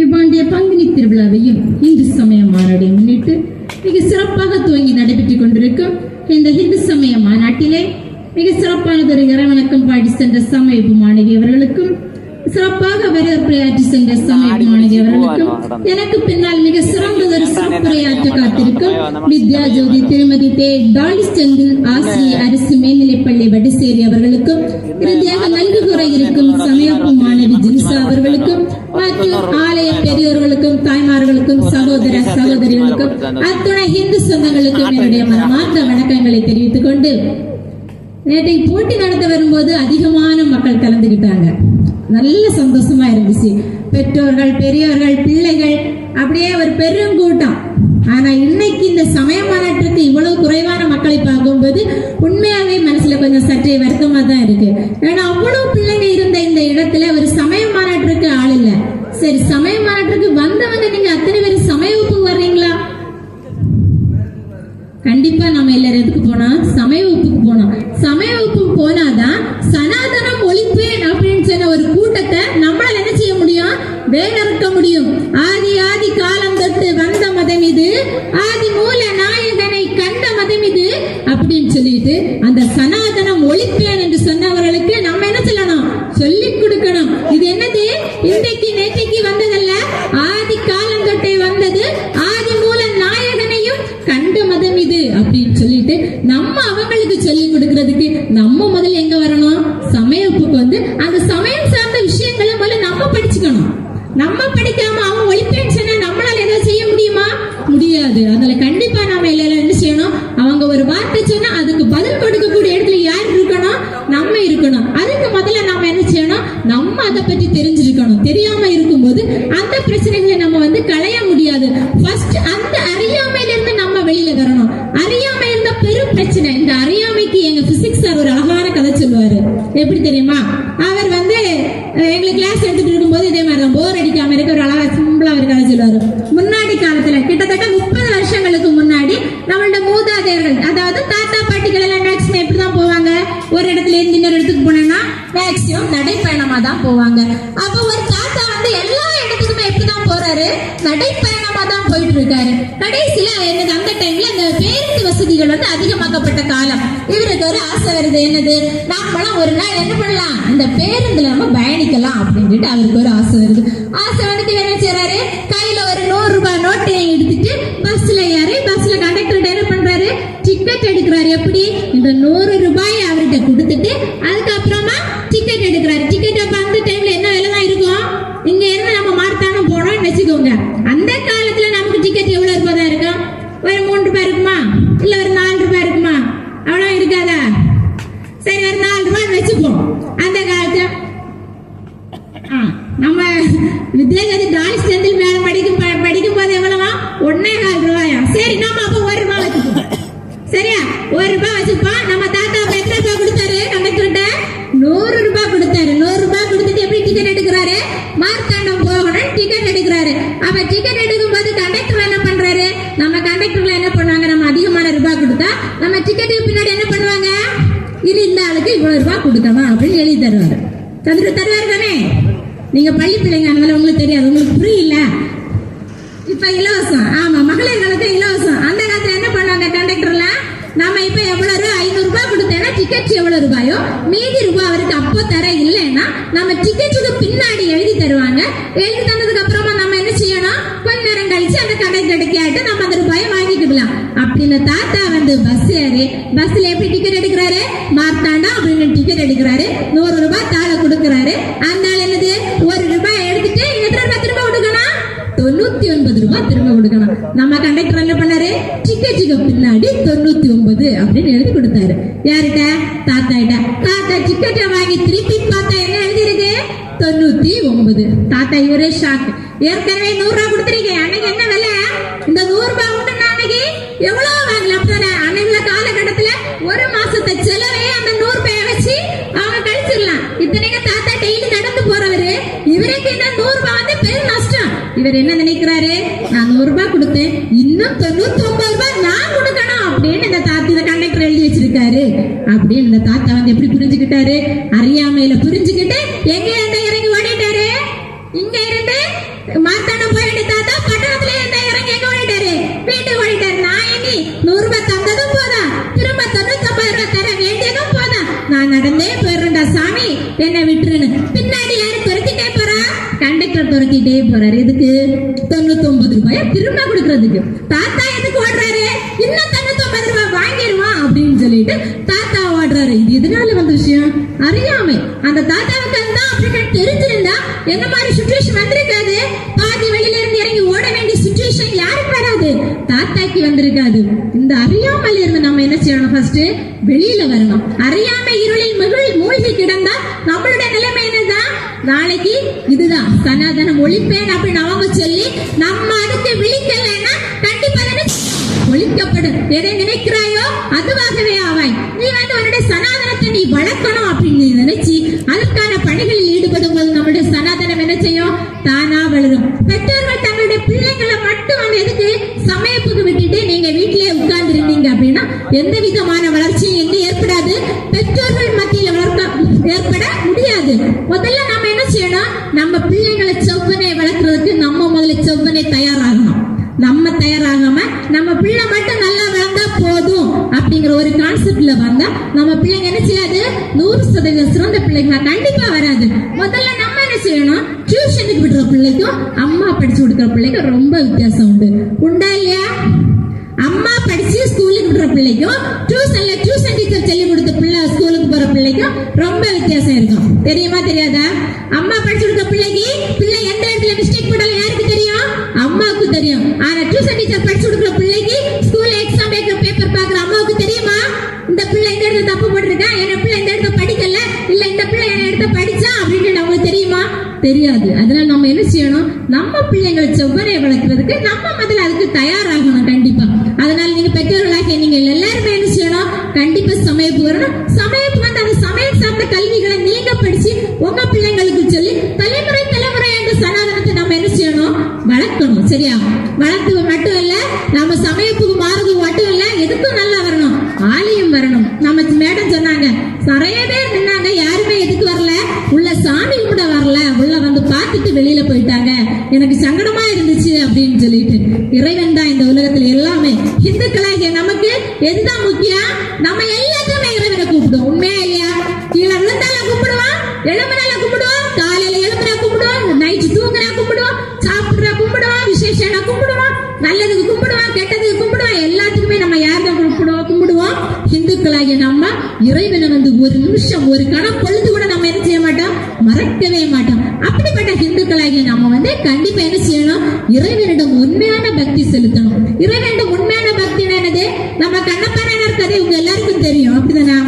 இவ்வாண்டிய பங்குனி திருவிழாவையும் இந்து சமய மாநாட்டை முன்னிட்டு மிக சிறப்பாக துவங்கி நடைபெற்றுக் கொண்டிருக்கும் இந்த இந்து சமய மாநாட்டிலே மிக சிறப்பானதொரு இறைவணக்கம் பாடி சென்ற சமயப்பு மாணவி அவர்களுக்கும் சிறப்பாக வரவேற்புரையாற்றி சென்ற சமயப்பு மாணவி அவர்களுக்கும் எனக்கு பின்னால் மிக சிறந்ததொரு சிறப்புரையாற்ற காத்திருக்கும் வித்யா ஜோதி திருமதி தே டாலிஸ் செந்தில் ஆசிரியர் அரசு மேல்நிலைப்பள்ளி வடிசேரி அவர்களுக்கும் இறுதியாக நன்கு கூற இருக்கும் சமயப்பு மாணவி அவர்களுக்கும் ஆலய தாய்மார்களுக்கும் சகோதர சகோதரிகளுக்கும் அத்துணை இந்து சொந்தங்களுக்கும் என்னுடைய மனமார்ந்த வணக்கங்களை தெரிவித்துக் கொண்டு போட்டி நடத்த வரும்போது அதிகமான மக்கள் கலந்துக்கிட்டாங்க நல்ல சந்தோஷமா இருந்துச்சு. பெற்றோர்கள் பெரியவர்கள் பிள்ளைகள் அப்படியே ஒரு பெருங்கூட்டம் ஆனா இன்னைக்கு இந்த சமய மாநாட்டிற்கு இவ்வளவு குறைவான மக்களை பார்க்கும்போது உண்மையாவே மனசுல கொஞ்சம் சற்றே வருத்தமா தான் இருக்கு. ஏன்னா அவ்வளவு பிள்ளைங்க இருந்த இந்த இடத்துல ஒரு சமய மாநாட்டிற்கு ஆள் இல்ல. சரி சமய மாநாட்டிற்கு வந்தவங்க நீங்க அத்தனை பேர் சமய வர்றீங்களா? கண்டிப்பா நம்ம எல்லாரும் எதுக்கு போனா சமய வகுப்புக்கு போனோம். சமய வகுப்புக்கு போனாதான் சனாதனம் ஒழிப்பேன் அப்படின்னு சொன்ன ஒரு கூட்டத்தை நம்மளால என்ன செய்ய முடியும்? வேலறுக்க முடியும். ஆதி ஆதி காலம் தொட்டு வந்த மதம் இது. ஆதி மூல நாயகனை கண்ட மதம் இது அப்படின்னு சொல்லிட்டு அந்த சனாதனம் ஒழிப்பேன் அவங்க ஒரு வார்த்தை சொன்னா அதுக்கு பதில் கொடுக்கக்கூடிய இடத்துல யார் இருக்கணும்? நம்ம இருக்கணும். அதுக்கு முதல்ல நாம என்ன செய்யணும்? நம்ம அதை பத்தி தெரிஞ்சிருக்கணும். தெரியாம இருக்கும்போது அந்த பிரச்சனைகளை நம்ம வந்து களைய முடியாது. ஃபர்ஸ்ட் அந்த அறியாமையில இருந்து நம்ம வெளியில வரணும். அறியாமை இருந்த பெரும் பிரச்சனை. இந்த அறியாமைக்கு எங்க பிசிக்ஸ் சார் ஒரு அழகான கதை சொல்லுவாரு. எப்படி தெரியுமா அவர் வந்து அஹ், எங்களுக்கு கிளாஸ் எடுத்துட்டு இருக்கும்போது இதே மாதிரி தான் போர் அடிக்காம இருக்க ஒரு அழகா சிம்பிளா ஒரு கதை சொல்லுவாரு முன்னாடி காலத்துல கிட்டத்தட்ட முப்பது வருஷங்களுக்கு முன்னாடி நம்மளோட மூதாதையர்கள் அதாவது தாத்தா பாட்டிகள் எல்லாம் மேக்ஸிமம் எப்படி தான் போவாங்க? ஒரு இடத்துல இருந்து இன்னொரு இடத்துக்கு போனோம்னா மேக்ஸிமம் நடைப்பயணமா தான் போவாங்க. அப்போ ஒரு தாத்தா வந்து எல்லா இடத்துக்குமே எப்படி தான் போறாரு? நடைப்பயணமா தான் போயிட்டு இருக்காரு கடைசியில எனக்கு அந்த டைம்ல அந்த பேருந்து வசதிகள் வந்து அதிகமாக்கப்பட்ட காலம். இவருக்கு ஒரு ஆசை வருது. என்னது? நாமெல்லாம் ஒரு நாள் என்ன பண்ணலாம்? அந்த பேருந்துல நம்ம பயணிக்கலாம் அப்படின்ட்டு அவருக்கு ஒரு ஆசை வருது. ஆசை வந்துட்டு என்ன செய்றாரு கையில ஒரு நூறு ரூபாய் நோட்டை எடுத்துட்டு பஸ்ல ஏறி பஸ்ல கண்டக்டர் என்ன பண்றாரு டிக்கெட் எடுக்கிறாரு எப்படி இந்த நூறு ரூபாய் அவர்கிட்ட கொடுத்துட்டு அதுக்கப்புறமா டிக்கெட் எடுக்கிறாரு டிக்கெட் அப்ப அந்த டைம்ல என்ன விலை தான் இருக்கும் இங்க இருந்து நம்ம மார்த்தானம் போனோம்னு வச்சுக்கோங்க அந்த காலத்துல நமக்கு டிக்கெட் எவ்வளவு ரூபாய் தான் இருக்கும் ஒரு மூணு ரூபாய் இருக்குமா இல்ல ஒரு நாலு ரூபாய் இருக்குமா அவ்வளவு இருக்காதா சரி ஒரு நாலு ரூபாய் வச்சுப்போம் அந்த காலத்துல ஆ, நம்ம வித்யாகதி டாலிஸ் செந்தில் மேடம் படிக்கும் ப- படிக்கும் போது எவ்வளவா ஒன்னே கால் ரூபாயா சரி நாம அப்ப ஒரு ரூபாய் வச்சுப்போம் சரியா ஒரு ரூபாய் வச்சுப்போம் நம்ம தாத்தா அப்ப எத்தனை ரூபாய் கொடுத்தாரு கண்டக்டர்கிட்ட நூறு ரூபாய் கொடுத்தாரு நூறு ரூபாய் கொடுத்துட்டு எப்படி டிக்கெட் எடுக்கிறாரு மார்த்தாண்டம் போகணும் டிக்கெட் எடுக்கிறாரு அப்ப டிக்கெட் எடுக்கும் போது கண்டக்டர் என்ன பண்றாரு நம்ம கண்டக்டர்ல என்ன பண்ணுவாங்க நம்ம அதிகமான ரூபாய் கொடுத்தா நம்ம டிக்கெட்டுக்கு பின்னாடி என்ன பண்ணுவாங்க இது இந்த ஆளுக்கு இவ்வளவு ரூபாய் கொடுக்கணும் அப்படின்னு எழுதி தருவாரு தந்துட்டு தருவாரு தானே நீங்க பள்ளி பிள்ளைங்க அதனால உங்களுக்கு தெரியாது. உங்களுக்கு புரியல. இப்ப இலவசம். ஆமா மகளிர் காலத்துல இலவசம். அந்த காலத்துல என்ன பண்ணாங்க கண்டக்டர்ல நாம இப்ப எவ்வளவு ரூபா ஐநூறு ரூபாய் கொடுத்தேன்னா டிக்கெட் எவ்வளவு ரூபாயோ? மீதி ரூபாய் அவருக்கு அப்போ தர இல்லைன்னா நம்ம டிக்கெட்டுக்கு பின்னாடி எழுதி தருவாங்க. எழுதி தந்ததுக்கு அப்புறமா நம்ம என்ன செய்யணும்? கொஞ்ச நேரம் கழிச்சு அந்த கடை கிடைக்காட்டு நம்ம அந்த ரூபாயை வாங்கிக்கலாம் அப்படின்னு தாத்தா வந்து பஸ் ஏறி பஸ்ல எப்படி டிக்கெட் எடுக்கிறாரு? மார்த்தாண்டா அப்படின்னு டிக்கெட் எடுக்கிறாரு. நூறு ரூபாய் ஏற்கனவே நூறு ரூபாய் கொடுத்துருக்கீங்க அன்னைக்கு என்ன விலை? இந்த நூறு ரூபாய் உண்டுன்னா அன்னைக்கு? எவ்வளவு வாங்கலாம்? அப்படிதானே அன்னைக்குள்ள காலகட்டத்துல ஒரு மாசத்தை செலவே அந்த நூறு ரூபாயை வச்சு அவங்க கழிச்சிடலாம். இத்தனைக்கு தாத்தா டெய்லி நடந்து போறவரு. இவருக்கு இந்த நூறு ரூபாய் வந்து பெரும் நஷ்டம். இவர் என்ன நினைக்கிறாரு? நான் நூறு ரூபாய் கொடுத்தேன். இன்னும் தொண்ணூத்தி ஒன்பது ரூபாய் நான் கொடுக்கணும் அப்படின்னு இந்த தாத்தா இந்த கண்டக்டர் எழுதி வச்சிருக்காரு. அப்படின்னு இந்த தாத்தா வந்து எப்படி புரிஞ்சுக்கிட்டாரு? அறியாமையில புரிஞ்சுக்கிட்டு எங்க துரத்திட்டே போறாரு. எதுக்கு தொண்ணூத்தொன்பது ரூபாய திரும்ப கொடுக்கறதுக்கு. தாத்தா எதுக்கு ஓடுறாரு? இன்னும் தொண்ணூத்தொன்பது ரூபாய் வாங்கிடுவான் அப்படின்னு சொல்லிட்டு தாத்தா ஓடுறாரு. இது எதனால வந்த விஷயம்? அறியாமை. அந்த தாத்தா கூடாது இந்த அறியாமல் இருந்து நம்ம என்ன செய்யணும் ஃபர்ஸ்ட் வெளியில வரணும். அறியாமை இருளில் மிகுள் மூழ்கி கிடந்தா நம்மளுடைய நிலைமை என்னதான் நாளைக்கு இதுதான். சனாதனம் ஒழிப்பேன் அப்படின்னு அவங்க சொல்லி நம்ம அதுக்கு விழிக்கலைன்னா கண்டிப்பா ஒழிக்கப்படும். எதை நினைக்கிறாயோ அதுவாகவே ஆவாய். நீ வந்து உன்னுடைய சனாதனத்தை நீ வளர்க்கணும் அப்படின்னு நினைச்சு அதற்கான பணிகளில் ஈடுபடும் போது நம்மளுடைய சனாதனம் என்ன செய்யும்? தானா வளரும். பெற்றோர்கள் தங்களுடைய பிள்ளைகளை மட்டும் அந்த எதுக்கு? சமயப்புக்கு விட்டுட்டு நீங்க வீட்டிலே உட்கார்ந்து இருந்தீங்க அப்படின்னா எந்த விதமான வளர்ச்சியும் எங்க ஏற்படாது. பெற்றோர்கள் மத்தியில வளர்க்க ஏற்பட முடியாது. முதல்ல நம்ம என்ன செய்யணும்? நம்ம பிள்ளைங்களை செவ்வனை வளர்க்கறதுக்கு நம்ம முதல்ல செவ்வனை தயாராகணும். நம்ம தயாராகாம நம்ம பிள்ளை மட்டும் நல்லா வளர்ந்தா போதும் அப்படிங்கிற ஒரு கான்செப்ட்ல வந்தா நம்ம பிள்ளைங்க என்ன செய்யாது? நூறு சதவீதம் சிறந்த பிள்ளைங்களா? கண்டிப்பா வராது. முதல்ல நம்ம என்ன செய்யணும்? டியூஷனுக்கு விடுற பிள்ளைக்கும் அம்மா படிச்சு கொடுக்குற பிள்ளைக்கும் ரொம்ப வித்தியாசம் உண்டு. உண்டா இல்லையா? அம்மா படிச்சு ஸ்கூலுக்கு விடுற பிள்ளைக்கும் டியூஷன்ல டியூஷன் டீச்சர் சொல்லி கொடுத்த பிள்ளை ஸ்கூலுக்கு போற பிள்ளைக்கும் ரொம்ப வித்தியாசம் இருக்கும். தெரியுமா தெரியாதா? அம்மா படிச்சு கொடுத்த பிள்ளைக்கு பிள்ளை எந்த இடத்துல மிஸ்டேக் பண்ணல யாருக்கு தெரியும்? அம்மாவுக்கு தெரியும். ஆனா டியூஷன் டீச்சர் படிச்சு கொடுக்குற பிள்ளைக்கு ஸ்கூல்ல எக்ஸாம் பேப்பர் பேப்பர் பாக்குற அம்மாவுக்கு தெரியுமா? இந்த பிள்ளை இந்த இடத்துல தப்பு போட்டிருக்கா? என்ன பிள்ளை இந்த இடத்துல படிக்கல. இல்ல இந்த பிள்ளை என்ன இடத்துல படிச்சா அப்படின்னு அவங்களுக்கு தெரியுமா? தெரியாது. அதனால நம்ம என்ன செய்யணும்? நம்ம பிள்ளைங்களை செவ்வரையை வளர்க்கறதுக்கு நம்ம முதல்ல அதுக்கு தயாராகணும் கண்டிப்பா. அதனால நீங்க பெற்றோர்களாக நீங்க எல்லாருமே என்ன செய்யணும்? கண்டிப்பா சமையப்பு வரணும் சமையப்பு வந்து அந்த சமையல் சார்ந்த கல்விகளை நீங்க படிச்சு உங்க பிள்ளைங்களுக்கு சொல்லி தலைமுறை தலைமுறை அந்த சனாதனத்தை நம்ம என்ன செய்யணும்? வளர்க்கணும். சரியா? வளர்த்து மட்டும் இல்ல நம்ம சமையப்புக்கு மாறுறது மட்டும் இல்ல எதுக்கும் நல்லா வரணும்? ஆலயம் வரணும். நம்ம மேடம் சொன்னாங்க நிறைய பேர் நின்னாங்க யாருமே எதுக்கு வரல? உள்ள சாமி கூட வரல. உள்ள வந்து பார்த்துட்டு வெளியில போயிட்டாங்க. எனக்கு சங்கடமா இருந்துச்சு அப்படின்னு சொல்லிட்டு. எதுதான் முக்கியம்? நம்ம எல்லாத்துக்குமே இறைவனை கூப்பிடுவோம். உண்மையா இல்லையா? கீழே விழுந்தால கும்பிடுவோம் எழுப்பினால கும்பிடுவோம் காலையில எழும்புனா கும்பிடுவோம் நைட்டு தூங்குனா கும்பிடுவோம் சாப்பிடுறா கும்பிடுவோம் விசேஷனா கும்பிடுவோம் நல்லதுக்கு கும்பிடுவோம் கெட்டதுக்கு கும்பிடுவோம் எல்லாத்துக்குமே நம்ம யார் கும்பிடுவோம் கும்பிடுவோம் இந்துக்களாகிய நம்ம இறைவனை வந்து ஒரு நிமிஷம் ஒரு கணம் பொழுது கூட நம்ம என்ன செய்ய மாட்டோம் மறக்கவே மாட்டோம். அப்படிப்பட்ட ஹிந்துக்களாகி நம்ம வந்து கண்டிப்பா என்ன செய்யணும்? இறைவனிடம் உண்மையான பக்தி செலுத்தணும். இறைவனிடம் உண்மையான பக்தி என்னது? நம்ம கண்ணப்பனார் கதை உங்க எல்லாருக்கும் தெரியும். அப்படிதானா?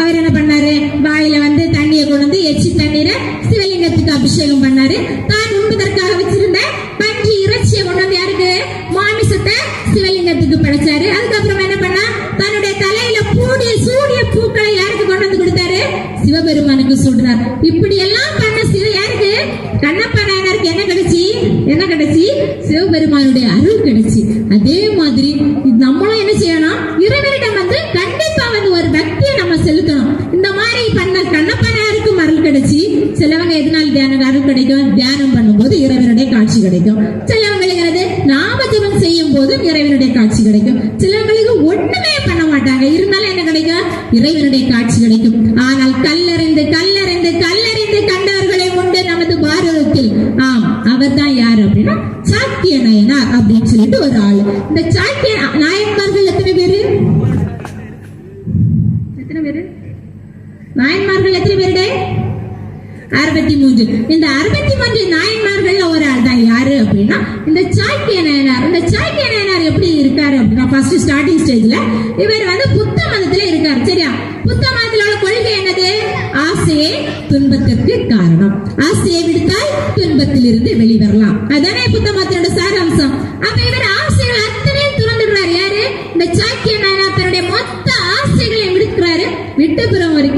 அவர் என்ன பண்ணாரு? வாயில வந்து தண்ணியை கொண்டு வந்து எச்சி தண்ணீரை சிவலிங்கத்துக்கு அபிஷேகம் பண்ணாரு. தான் உண்பதற்காக வச்சிருந்த பன்றி இறைச்சியை கொண்டு வந்து யாருக்கு? மாமிசத்தை சிவலிங்கத்துக்கு படைச்சாரு. அதுக்கப்புறம் என்ன பண்ணா? பெருமானுக்கு சொல்றார். இப்படி எல்லாம் பண்ண சிவ யாருக்கு? கண்ணப்ப நாயனருக்கு என்ன கிடைச்சி? என்ன கிடைச்சி? சிவபெருமானுடைய அருள் கிடைச்சி. அதே மாதிரி நம்மளும் என்ன செய்யணும்? இறைவனிடம் வந்து கண்டிப்பா வந்து ஒரு பக்தியை நம்ம செலுத்தணும் இந்த மாதிரி பண்ண கண்ணப்ப நாயருக்கும் அருள் கிடைச்சி சிலவங்க எதனால் தியானம் அருள் கிடைக்கும் தியானம் பண்ணும்போது இறைவனுடைய காட்சி கிடைக்கும் சிலவங்களுக்கு என்னது நாம ஜெபம் செய்யும் போதும் இறைவனுடைய காட்சி கிடைக்கும் சிலவங்களுக்கு ஒண்ணுமே பண்ண இருந்தாலும் என்ன கிடைக்கும்? இறைவனுடைய காட்சி கிடைக்கும். ஆனால் கல்லறிந்து கல்லறிந்து கல்லறிந்து கண்டவர்களை உண்டு நமது பாரதத்தில். ஆம் அவர் தான் யார் அப்படின்னா? சாக்கிய நயனார் அப்படின்னு சொல்லிட்டு ஒரு ஆள். இந்த சாக்கிய நாயன்மார்கள் எத்தனை பேரு? எத்தனை பேரு? நாயன்மார்கள் எத்தனை பேருடைய அறுபத்தி மூன்று. இந்த அறுபத்தி மூன்று நாயன் ஒரு ஆள் தான் யாரு அப்படின்னா இந்த சாய்க்கிய நயனார் இந்த சாய்க்கிய நயனார் எப்படி இருக்காரு? அப்படின்னா ஃபர்ஸ்ட் ஸ்டார்டிங் ஸ்டேஜ்ல இவர் வந்து புத்த மதத்துல இருக்காரு. சரியா? புத்த மதத்துல உள்ள கொள்கை என்னது? ஆசையே துன்பத்திற்கு காரணம். ஆசையை விடுத்தால் துன்பத்தில் இருந்து வெளிவரலாம் அதானே புத்த மதத்தோட சாராம்சம். அப்ப இவர்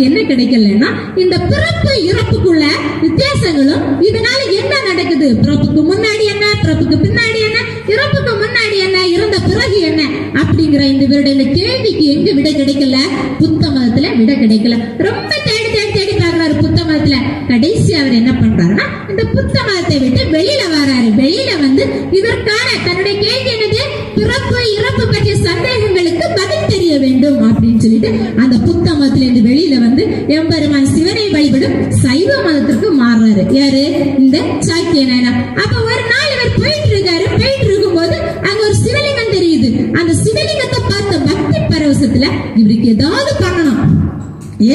என்ன கிடைக்கலன்னா இந்த பிறப்பு இறப்புக்குள்ள வித்தியாசங்களும் இதனால என்ன நடக்குது? பிறப்புக்கு முன்னாடி என்ன? பிறப்புக்கு பின்னாடி என்ன? இறப்புக்கு முன்னாடி என்ன? இறந்த பிறகு என்ன? அப்படிங்கிற இந்த இவருடைய இந்த கேள்விக்கு எங்க விட கிடைக்கல? புத்த மதத்துல விட கிடைக்கல. ரொம்ப தேடி தேடி தேடி பாக்குறாரு புத்த மதத்துல. கடைசி அவர் என்ன பண்றாருன்னா இந்த புத்த மதத்தை விட்டு வெளியில வராரு. வெளியில வந்து இதற்கான தன்னுடைய கேள்வி என்னது? பிறப்பு இறப்பு பற்றிய சந்தேகங்களுக்கு பதில் தெரிய வேண்டும் அப்படின்னு சொல்லிட்டு அந்த புத்த மதத்துல இருந்து வெளியில மதத்திற்கு மாறுறாரு யாரு? இந்த சாக்கிய நாயனா அப்ப ஒரு நாள் இவர் போயிட்டு இருக்காரு போயிட்டு இருக்கும்போது அங்க ஒரு சிவலிங்கம் தெரியுது. அந்த சிவலிங்கத்தை பார்த்த பக்தி பரவசத்துல இவருக்கு ஏதாவது பண்ணணும்.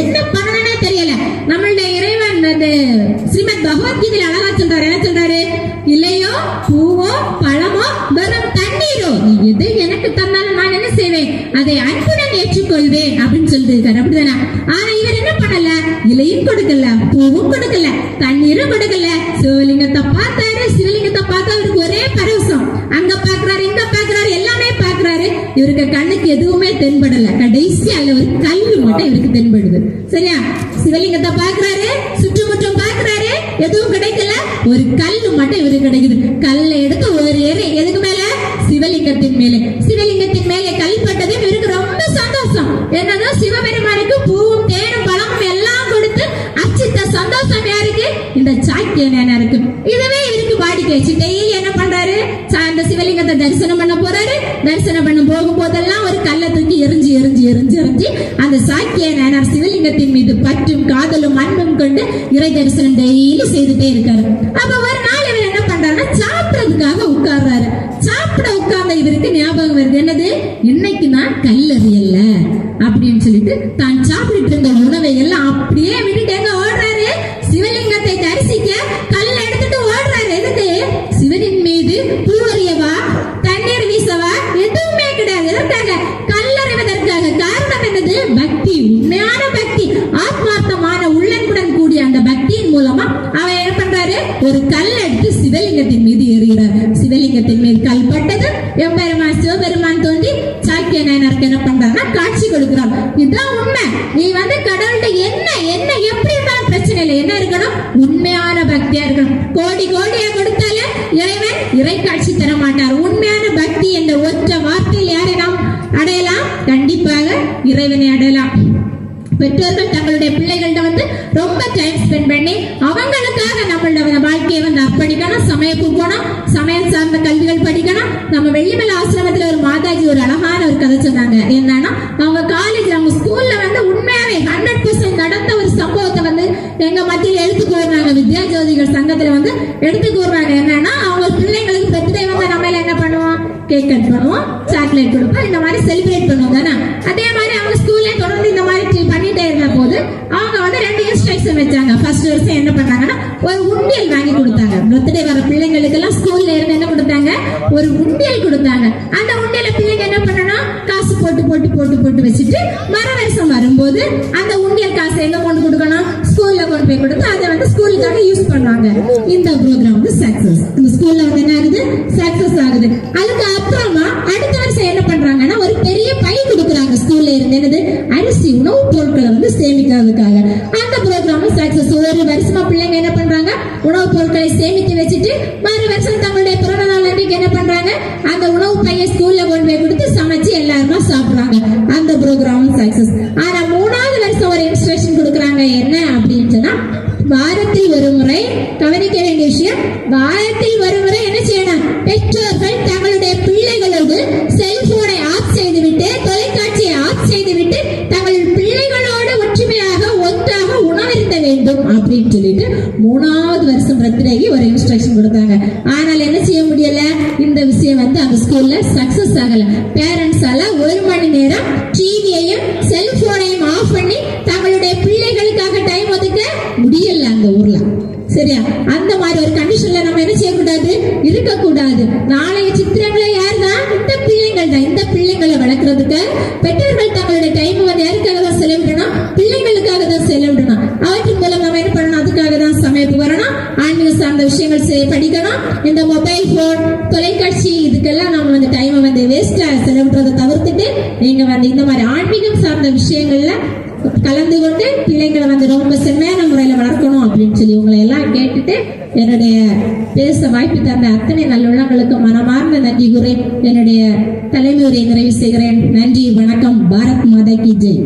என்ன பண்ணணும்னே தெரியல. நம்மளுடைய இறைவன் அந்த ஸ்ரீமத் பகவத்கீதையில அழகா சொல்றாரு. என்ன சொல்றாரு? இல்லையோ பூவோ பழமோ வெறும் தண்ணீரோ. நீ எது எனக்கு தந்தாலும் நான் என்ன செய்வேன்? அதை அன்புடன் ஏற்றுக்கொள்வேன் அப்படின்னு சொல்லிருக்காரு அப்படிதானே? ஆனா இவர் என்ன பண்ணல? இலையும் கொடுக்கல. பூவும் கொடுக்கல தண்ணீரும் கொடுக்கல. சிவலிங்கத்தை பார்த்தாரு சிவலிங்கத்தை பார்த்தா அவருக்கு ஒரே பரவசம். அங்க பாக்குறாரு இங்க பாக்குறாரு எல்லாமே பாக்குறாரு இவருக்கு கண்ணுக்கு எதுவுமே தென்படல. கடைசி அதுல ஒரு கல்வி மட்டும் இவருக்கு தென்படுது. சரியா? சிவலிங்கத்தை பாக்குறாரு சுற்றுமுற்றும் பாக்குறாரு எதுவும் கிடைக்கல. ஒரு கல் மட்டும் இவருக்கு கிடைக்குது. யாருக்கு இந்த சாக்கிய நேனருக்கு இதுவே இவருக்கு வாடிக்கைச்சு டெய்லி என்ன பண்றாரு? அந்த சிவலிங்கத்தை தரிசனம் பண்ண போறாரு. தரிசனம் பண்ண போகும் போதெல்லாம் ஒரு கல்லை தூக்கி எரிஞ்சு எரிஞ்சு எரிஞ்சு எரிஞ்சு அந்த சாக்கிய நேனார் சிவலிங்கத்தின் மீது பற்றும் காதலும் அன்பும் கொண்டு இறை தரிசனம் டெய்லி செய்துட்டே இருக்காரு. அப்ப ஒரு நாள் இவர் என்ன பண்றாருன்னா சாப்பிடறதுக்காக உட்கார்றாரு. சாப்பிட உட்கார்ந்த இவருக்கு ஞாபகம் வருது. என்னது? இன்னைக்கு நான் கல்லறியல்ல அப்படின்னு சொல்லிட்டு தான் சாப்பிட்டுட்டு இருந்த உணவை எல்லாம் அப்படியே விட்டுட்டு எங்க ஓடுறாரு சிவலிங்கத்தை தரிசிக்க கல்ல எடுத்துட்டு ஓடுறாரு எதுக்கு சிவனின் மீது பூவறியவா தண்ணீர் வீசவா எதுவுமே கிடையாது எதற்காக கல்லறிவதற்காக காரணம் என்னது பக்தி உண்மையான பக்தி ஆத்மார்த்தமான உள்ளன்புடன் கூடிய அந்த பக்தியின் மூலமா அவன் என்ன பண்றாரு ஒரு கல் எடுத்து சிவலிங்கத்தின் மீது எறிகிறார் சிவலிங்கத்தின் மீது கல் பட்டது எம்பெருமான் சிவபெருமான் தோன்றி சாக்கிய நாயனருக்கு என்ன பண்றாங்க காட்சி கொடுக்கிறார். இதுதான் உண்மை. நீ வந்து கடவுள்கிட்ட என்ன என்ன எப்படி இருந்தாலும் பிரச்சனை இல்லை. என்ன இருக்கணும்? உண்மையான பக்தியா இருக்கணும். கோடி கோடியா கொடுத்தால இறைவன் இறை காட்சி தர மாட்டார். உண்மையான பக்தி என்ற ஒற்ற வார்த்தையில் யாரை நாம் அடையலாம்? கண்டிப்பாக இறைவனை அடையலாம். பெற்றோர்கள் தங்களுடைய பிள்ளைகள்கிட்ட வந்து ரொம்ப டைம் ஸ்பெண்ட் பண்ணி அவங்களுக்காக படிக்கணும் வந்து அர்ப்பணிக்கணும் சமயம் சார்ந்த கல்விகள் படிக்கணும். நம்ம வெள்ளிமலை ஆசிரமத்தில் ஒரு மாதாஜி ஒரு அழகான ஒரு கதை சொன்னாங்க. என்ன? உண்டியல் கொடுத்தாங்க. அந்த உண்டியல பிள்ளைங்க என்ன பண்ணணும் காசு போட்டு போட்டு போட்டு போட்டு வச்சுட்டு மர வருஷம் வரும்போது அந்த உண்டியல் காசை எங்க கொண்டு கொடுக்கணும்? ஸ்கூல்ல கொண்டு போய் கொடுத்து அதை வந்து ஸ்கூலுக்காக யூஸ் பண்ணுவாங்க இந்த ப்ரோக்ராம் வந்து சக்சஸ் இந்த ஸ்கூல்ல வந்து என்ன ஆகுது? சக்சஸ் ஆகுது. அதுக்கு அப்புறமா அடுத்த வருஷம் என்ன பண்றாங்கன்னா ஒரு பெரிய பை கொடுக்குறாங்க. ஸ்கூல்ல இருந்து என்னது? அரிசி உணவு பொருட்களை வந்து சேமிக்கிறதுக்காக. அந்த ப்ரோக்ராம் சக்சஸ் ஒரு வருஷமா பிள்ளைங்க என்ன பண்றாங்க? உணவு பொருட்களை சேமித்து வச்சுட்டு மறு வருஷம் அந்த உணவு பைய ஸ்கூல்ல கொண்டு போய் கொடுத்து சமைச்சு எல்லாருமா சாப்பிடுறாங்க. அந்த ப்ரோக்ராம் சக்சஸ் ஆனா மூணாவது வருஷம் ஒரு இன்ஸ்ட்ரக்ஷன் கொடுக்குறாங்க. என்ன அப்படின்னு வாரத்தில் ஒரு முறை கவனிக்க வேண்டிய விஷயம் வாரத்தில் ஒரு முறை என்ன செய்யணும்? பெற்றோர்கள் தங்களுடைய பிள்ளைகளோடு செல்போனை ஆஃப் செய்துவிட்டு தொலைக்காட்சியை ஆஃப் செய்துவிட்டு தங்கள் பிள்ளைகளோடு ஒற்றுமையாக ஒன்றாக உணவருந்த வேண்டும் அப்படின்னு சொல்லிட்டு மூணாவது வருஷம் பர்த்டேக்கு ஒரு இன்ஸ்ட்ரக்ஷன் கொடுத்தாங்க ஆனால் என்ன செய்ய முடியல? அந்த விஷயம் வந்து அந்த ஸ்கூல்ல சக்சஸ் ஆகல. பேரண்ட்ஸால ஒரு மணி நேரம் டிவியையும் செல்போனையும் ஆஃப் பண்ணி தங்களுடைய பிள்ளைகளுக்காக டைம் ஒதுக்க முடியல அந்த ஊர்ல. சரியா? அந்த மாதிரி ஒரு கண்டிஷன்ல நம்ம என்ன செய்யக்கூடாது? இருக்கக்கூடாது. நாளைய சித்திரங்களை யார் தான் இந்த பிள்ளைங்கள் தான். இந்த பிள்ளைங்களை வளர்க்கறதுக்கு பெற்றோர்கள் தங்களுடைய டைம் வந்து யாருக்காக தான் செலவிடணும்? பிள்ளைங்களுக்காக தான் செலவிடணும். அவற்றின் மூலம் நம்ம என்ன பண்ணணும்? அதுக்காக தான் சமைப்பு வரணும். ஆன்மீக சார்ந்த விஷயங்கள் படிக்கணும். இந்த மொபைல் போன் தொலைக்காட்சி இதுக்கெல்லாம் நம்ம வந்து டைமை வந்து வேஸ்டா செலவிடுறதை தவிர்த்துட்டு நீங்க வந்து இந்த மாதிரி ஆன்மீகம் சார்ந்த விஷயங்கள்ல கலந்து கொண்டு பிள்ளைங்களை வந்து ரொம்ப செம்மையான முறையில வளர்க்கணும் அப்படின்னு சொல்லி உங்களை எல்லாம் கேட்டுட்டு என்னுடைய பேச வாய்ப்பு தந்த அத்தனை நல்லுள்ளங்களுக்கு மனமார்ந்த நன்றி கூறி என்னுடைய தலைமை நிறைவு செய்கிறேன். நன்றி வணக்கம். பாரத் மாதா கி ஜெய்.